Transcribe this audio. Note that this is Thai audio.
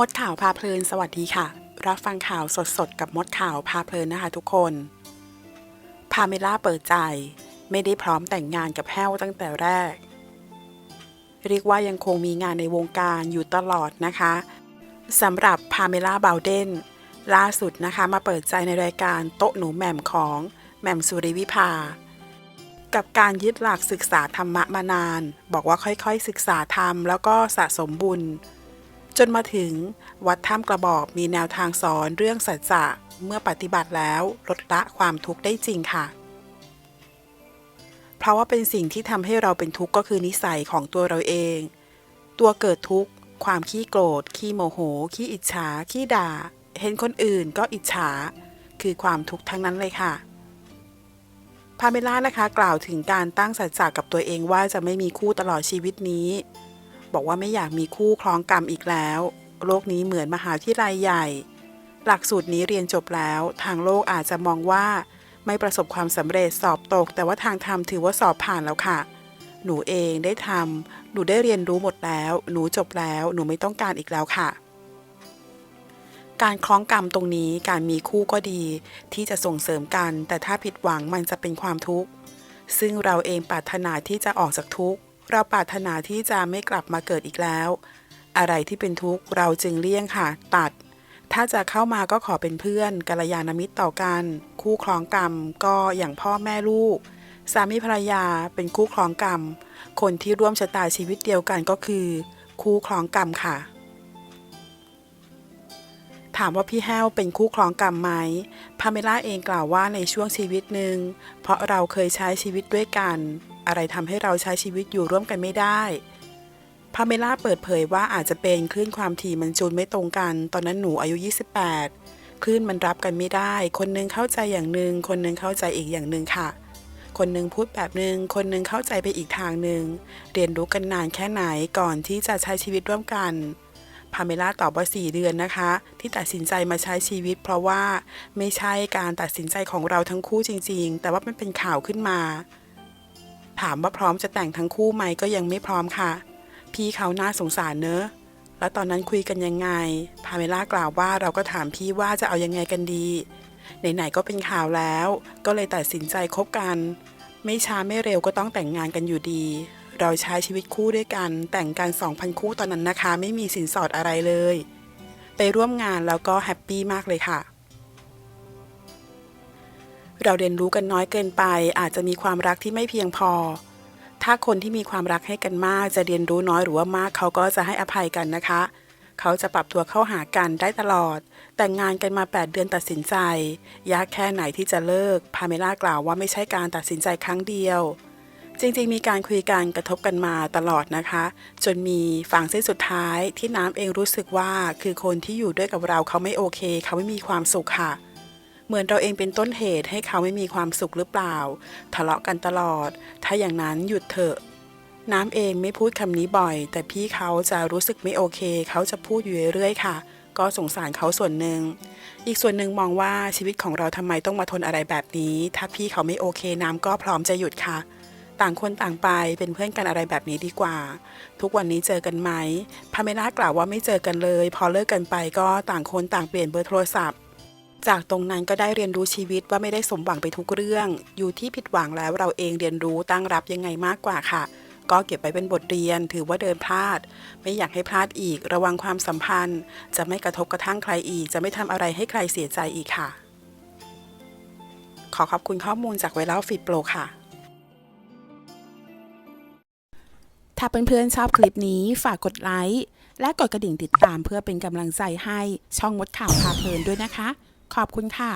มดข่าวพาเพลินสวัสดีค่ะ รับฟังข่าวสดๆ กับมดข่าวพาเพลินนะคะทุกคน พาเมล่าเปิดใจ ไม่ได้พร้อมแต่งงานกับแห้วตั้งแต่แรก เรียกว่ายังคงมีงานในวงการอยู่ตลอดนะคะสำหรับพาเมล่าบาวเดนล่าสุดนะคะมาเปิดใจในรายการโต๊ะหนูแหม่มของแหม่มสุริวิภา กับการยึดหลักศึกษาธรรมะมานาน บอกว่าค่อยๆศึกษาธรรมแล้วก็สะสมบุญ จนมาถึงวัดถ้ำกระบอกมีแนวทางสอนเรื่องสัจจะเมื่อปฏิบัติแล้วลดละความทุกข์ได้จริงค่ะ เพราะว่าเป็นสิ่งที่ทำให้เราเป็นทุกข์ก็คือนิสัยของตัวเราเอง ตัวเกิดทุกข์ ความขี้โกรธ ขี้โมโห ขี้อิจฉา ขี้ด่า เห็นคนอื่นก็อิจฉา คือความทุกข์ทั้งนั้นเลยค่ะ พาเมล่านะคะ กล่าวถึงการตั้งสัจจะกับตัวเองว่าจะไม่มีคู่ตลอดชีวิตนี้ บอกว่าไม่อยากมีคู่คล้องกรรมอีกแล้ว โลกนี้เหมือนมหาวิทยาลัยใหญ่ หลักสูตรนี้เรียนจบแล้ว ทางโลกอาจจะมองว่า ไม่ประสบความสำเร็จสอบตก แต่ว่าทางธรรมถือว่าสอบผ่านแล้วค่ะ หนูเองได้ทำหนูได้เรียนรู้หมดแล้ว หนูจบแล้ว หนูไม่ต้องการอีกแล้วค่ะการคล้องกรรมตรงนี้การมีคู่ก็ดี ที่จะส่งเสริมกัน แต่ถ้าผิดหวังมันจะเป็นความทุกข์ ซึ่งเราเองปรารถนาที่จะออกจากทุกข์ เราปรารถนาที่จะไม่กลับมาเกิดอีกแล้ว อะไรที่เป็นทุกข์เราจึงเลี่ยงค่ะ ตัด ถ้าจะเข้ามาก็ขอเป็นเพื่อนกัลยาณมิตรต่อกัน คู่ครองกรรมก็อย่างพ่อแม่ลูก สามีภรรยาเป็นคู่ครองกรรม คนที่ร่วมชะตาชีวิตเดียวกันก็คือ คู่ครองกรรมค่ะถามว่าพี่แห้วเป็นคู่ครองกรรมไหมพาเมล่าเองกล่าวว่าในช่วงชีวิตหนึ่ง เพราะเราเคยใช้ชีวิตด้วยกัน อะไรทำให้เราใช้ชีวิตอยู่ร่วมกันไม่ได้พาเมล่าเปิดเผยว่าอาจจะเป็นคลื่นความถี่มันจูนไม่ตรงกัน ตอนนั้นหนูอายุ 28 คลื่นมันรับกันไม่ได้ คนหนึงเข้าใจอย่างหนึ่งคนหนึงเข้าใจอีกอย่างหนึ่งค่ะ คนหนึงพูดแบบหนึ่งคนหนึงเข้าใจไปอีกทางหนึ่งเรียนรู้กันนานแค่ไหนก่อนที่จะใช้ชีวิตร่วมกันพาเมล่าตอบว่า 4 เดือนนะคะ ที่ตัดสินใจมาใช้ชีวิต เพราะว่าไม่ใช่การตัดสินใจของเราทั้งคู่จริง ๆ แต่ว่ามันเป็นข่าวขึ้นมาามว่าพร้อมจะแต่งทั้งคู่ไหมก็ยังไม่พร้อมค่ะ พี่เขาน่าสงสารเนอะ แล้วตอนนั้นคุยกันยังไง พาเมล่ากล่าวว่าเราก็ถามพี่ว่าจะเอายังไงกันดี ไหนๆก็เป็นข่าวแล้ว ก็เลยตัดสินใจคบกัน ไม่ช้าไม่เร็วก็ต้องแต่งงานกันอยู่ดี เราใช้ชีวิตคู่ด้วยกัน แต่งกัน 2,000 คู่ตอนนั้นนะคะ ไม่มีสินสอดอะไรเลย ไปร่วมงานแล้วก็แฮปปี้มากเลยค่ะ เราเรียนรู้กันน้อยเกินไป อาจจะมีความรักที่ไม่เพียงพอ ถ้าคนที่มีความรักให้กันมาก จะเรียนรู้น้อยหรือว่ามากเขาก็จะให้อภัยกันนะคะ เขาจะปรับตัวเข้าหากันได้ตลอด แต่งงานกันมา 8 เดือนตัดสินใจ ยากแค่ไหนที่จะเลิก พาเมล่ากล่าวว่าไม่ใช่การตัดสินใจครั้งเดียวจริงๆ มีการคุยกันกระทบกันมาตลอดนะคะ จนมีฝั่งเส้นสุดท้ายที่น้ำเองรู้สึกว่าคือคนที่อยู่ด้วยกับเราเขาไม่โอเค เขาไม่มีความสุขค่ะ เหมือนเราเองเป็นต้นเหตุให้เขาไม่มีความสุขหรือเปล่า ทะเลาะกันตลอด ถ้าอย่างนั้นหยุดเถอะ น้ำเองไม่พูดคำนี้บ่อย แต่พี่เขาจะรู้สึกไม่โอเค เขาจะพูดอยู่เรื่อยๆค่ะ ก็สงสารเขาส่วนหนึ่ง อีกส่วนหนึ่งมองว่าชีวิตของเราทำไมต้องมาทนอะไรแบบนี้ ถ้าพี่เขาไม่โอเคน้ำก็พร้อมจะหยุดค่ะต่างคนต่างไปเป็นเพื่อนกันอะไรแบบนี้ดีกว่า ทุกวันนี้เจอกันไหมพาเมล่ากล่าวว่าไม่เจอกันเลย พอเลิกกันไปก็ต่างคนต่างเปลี่ยนเบอร์โทรศัพท์ จากตรงนั้นก็ได้เรียนรู้ชีวิตว่าไม่ได้สมหวังไปทุกเรื่อง อยู่ที่ผิดหวังแล้วเราเองเรียนรู้ตั้งรับยังไงมากกว่าค่ะ ก็เก็บไปเป็นบทเรียนถือว่าเดินพลาด ไม่อยากให้พลาดอีก ระวังความสัมพันธ์ จะไม่กระทบกระทั่งใครอีก จะไม่ทำอะไรให้ใครเสียใจอีกค่ะ ขอขอบคุณข้อมูลจากไวรัลฟิตโปรค่ะถ้าเพื่อนๆชอบคลิปนี้ฝากกดไลค์และกดกระดิ่งติดตามเพื่อเป็นกำลังใจให้ช่องมดข่าวพาเพลินด้วยนะคะ ขอบคุณค่ะ